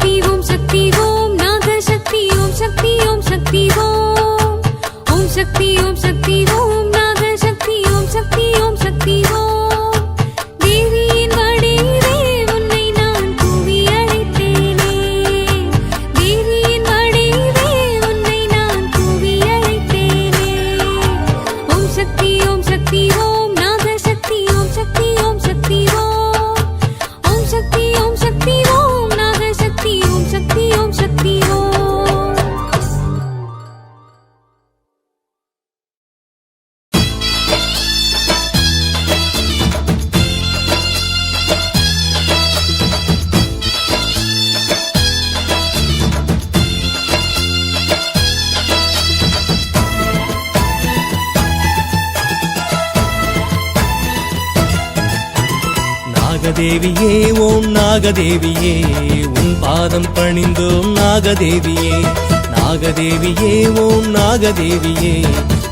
B நாகதேவியே ஓம் நாகதேவியே உன் பாதம் பணிந்தோம் நாகதேவியே. நாகதேவியே ஓம் நாகதேவியே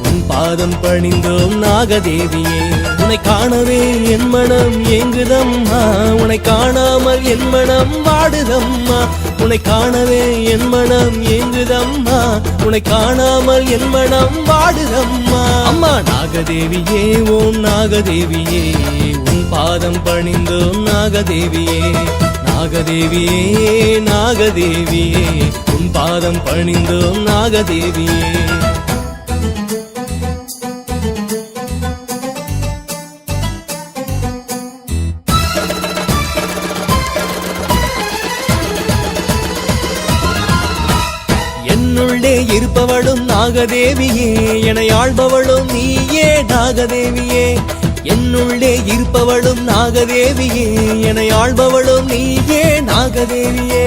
உன் பாதம் பணிந்தோம் நாகதேவியே. உன்னை காணவே என் மனம் ஏங்குதம்மா உன்னை காணாமல் என் மனம் வாடுதம்மா. உன்னை காணவே என் மனம் ஏங்குதம்மா உன்னை காணாமல் என் மனம் வாடுதம்மா. அம்மா நாகதேவியே ஓம் நாகதேவியே பாதம் பணிந்தோம் நாகதேவியே நாகதேவியே நாகதேவியே. உன் பாதம் பணிந்தோம் நாகதேவியே. என்னுள்ளே இருப்பவளும் நாகதேவியே என ஆள்பவளும் நீயே நாகதேவியே. என்னுள்ளே இருப்பவளும் நாகதேவியே என ஆள்பவளும் நீயே நாகதேவியே.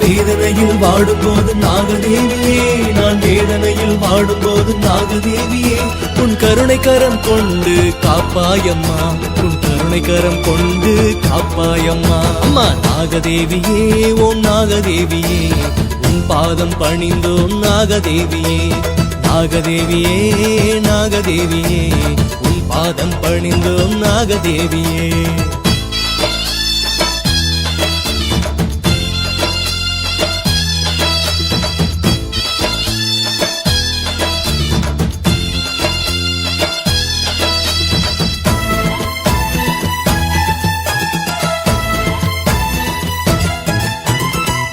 வேதனையில் வாடும்போது நாகதேவியே நான் வேதனையில் வாடும்போது நாகதேவியே. உன் கருணை கரம் கொண்டு காப்பாயம்மா உன் கருணை கரம் கொண்டு காப்பாயம்மா. அம்மா நாகதேவியே ஓம் நாகதேவியே. உன் பாதம் பணிந்தோம் நாகதேவியே. நாகதேவியே நாகதேவியே. உன் பாதம் பணிந்தோம் நாகதேவியே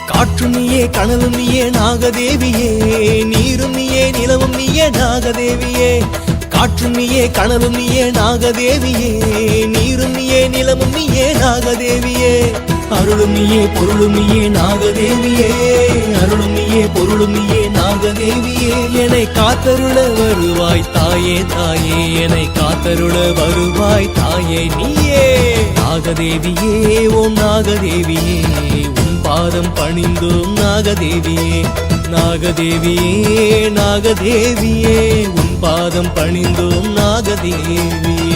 காற்றும் நீயே கனலும் நீயே நாகதேவியே நீரும் நீயே நிலவும் நீயே நாகதேவியே காற்றும் நீயே கனலும் நீயே நாகதேவியே. நீரும் நீயே நிலமும் நீயே நாகதேவியே. அருளும் நீயே பொருளும் நீயே நாகதேவியே. அருளும் நீயே பொருளும் நீயே நாகதேவியே. என்னை காத்தருள வருவாய் தாயே தாயே. என்னை காத்தருள வருவாய் தாயே நீயே. நாகதேவியே ஓம் நாகதேவியே. உன் பாதம் பணிந்தோம் நாகதேவியே. நாகதேவியே நாகதேவியே. பாதம் பணிந்தோம் நாகதேவியே.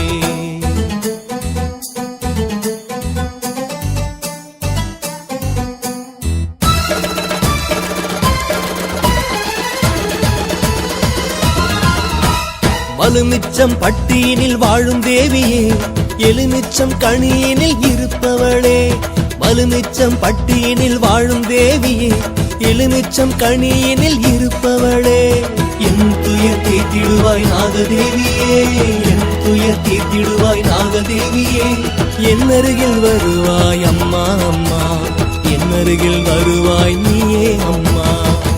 வலுமிச்சம் பட்டியினில் வாழும் தேவியே எலுமிச்சம் கணியினில் இருப்பவளே. வலுமிச்சம் பட்டியினில் வாழும் தேவியே எலுமிச்சம் கணியினில் இருப்பவளே. என் துயர் தீர்த்திடுவாய் நாகதேவியே. என் துயர் தீர்த்திடுவாய் நாகதேவியே. என் அருகில் வருவாய் அம்மா அம்மா. என் அருகில் வருவாய் நீயே அம்மா.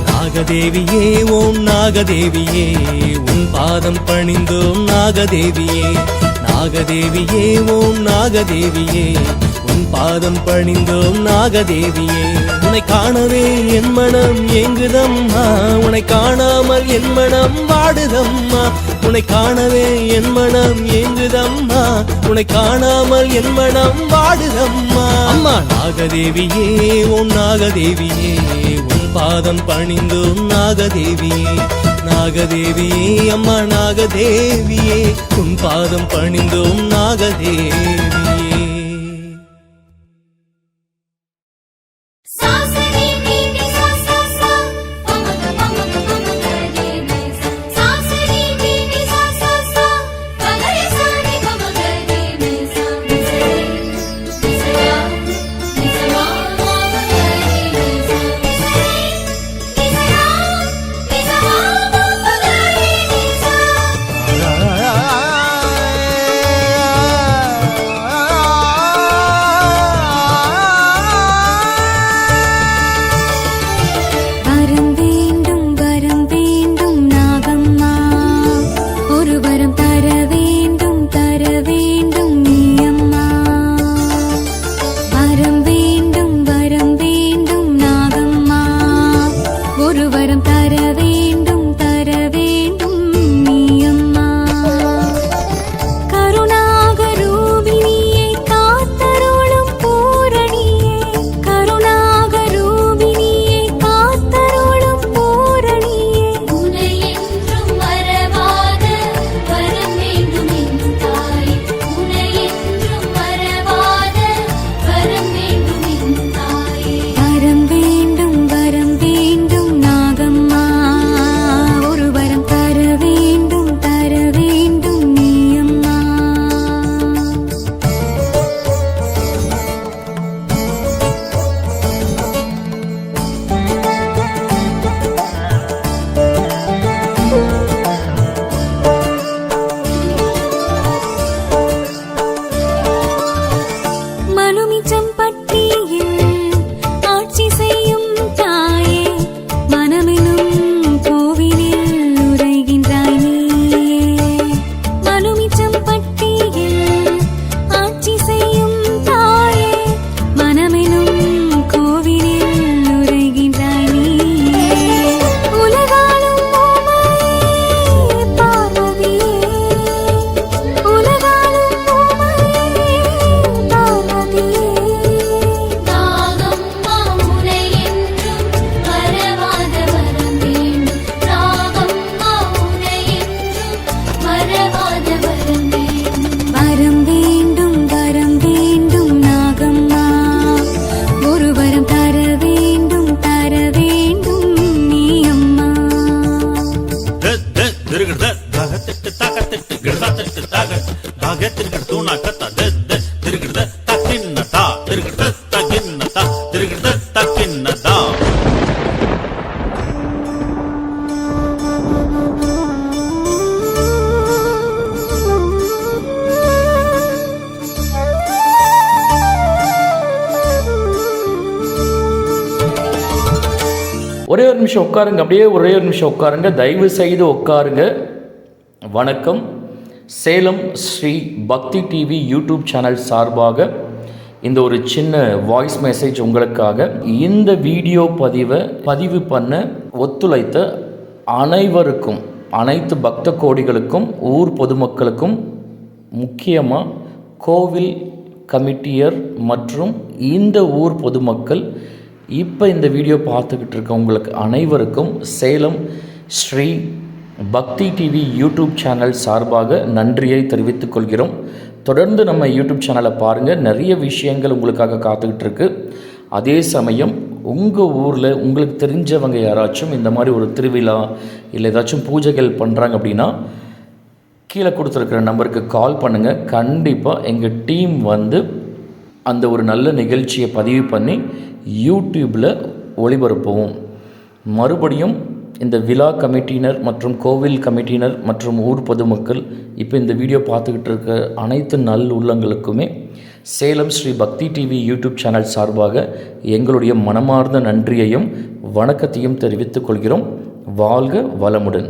நாகதேவியே ஓம் நாகதேவியே. உன் பாதம் பணிந்தோம் நாகதேவியே. நாகதேவியே ஓம் நாகதேவியே. உன் பாதம் பணிந்தோம் நாகதேவியே. உன்னை காணவே என் மனம் ஏங்குதம்மா. உன்னை காணாமல் என் மனம் வாடுதம்மா. உன்னை காணவே என் மனம் ஏங்குதம்மா. உன்னை காணாமல் என் மனம் வாடுதம்மா. அம்மா நாகதேவியே உன் நாகதேவியே. உன் பாதம் பணிந்தோம் நாகதேவியே. நாகதேவியே அம்மா நாகதேவியே. உன் பாதம் பணிந்தோம் நாகதேவியே. ஒரு தக்கின்னதா. தக்கின்னதா. தக்கின்னதா. ஒரே ஒரு நிமிஷம் உட்காருங்க அப்படியே ஒரே ஒரு நிமிஷம் உட்காருங்க தயவு செய்து உட்காருங்க. வணக்கம். சேலம் ஸ்ரீ பக்தி டிவி யூடியூப் சேனல் சார்பாக இந்த ஒரு சின்ன வாய்ஸ் மெசேஜ் உங்களுக்காக இந்த வீடியோ பதிவை பதிவு பண்ண ஒத்துழைத்த அனைவருக்கும் அனைத்து பக்த கோடிகளுக்கும் ஊர் பொதுமக்களுக்கும் முக்கியமாக கோவில் கமிட்டியர் மற்றும் இந்த ஊர் பொதுமக்கள் இப்போ இந்த வீடியோ பார்த்துக்கிட்டு இருக்க உங்களுக்கு அனைவருக்கும் சேலம் ஸ்ரீ பக்தி டிவி யூடியூப் சேனல் சார்பாக நன்றியை தெரிவித்துக் கொள்கிறோம். தொடர்ந்து நம்ம யூடியூப் சேனலை பாருங்கள் நிறைய விஷயங்கள் உங்களுக்காக காத்துக்கிட்டு இருக்கு. அதே சமயம் உங்கள் ஊரில் உங்களுக்கு தெரிஞ்சவங்க யாராச்சும் இந்த மாதிரி ஒரு திருவிழா இல்லை ஏதாச்சும் பூஜைகள் பண்ணுறாங்க அப்படின்னா கீழே கொடுத்துருக்குற நம்பருக்கு கால் பண்ணுங்கள் கண்டிப்பாக எங்கள் டீம் வந்து அந்த ஒரு நல்ல நிகழ்ச்சியை பதிவு பண்ணி யூடியூப்பில் ஒளிபரப்புவோம். மறுபடியும் இந்த விழா கமிட்டியினர் மற்றும் கோவில் கமிட்டியினர் மற்றும் ஊர் பொதுமக்கள் இப்போ இந்த வீடியோ பார்த்துக்கிட்டு இருக்க அனைத்து நல் உள்ளங்களுக்குமே சேலம் ஸ்ரீ பக்தி டிவி யூடியூப் சேனல் சார்பாக எங்களுடைய மனமார்ந்த நன்றியையும் வணக்கத்தையும் தெரிவித்துக் கொள்கிறோம். வாழ்க வளமுடன்.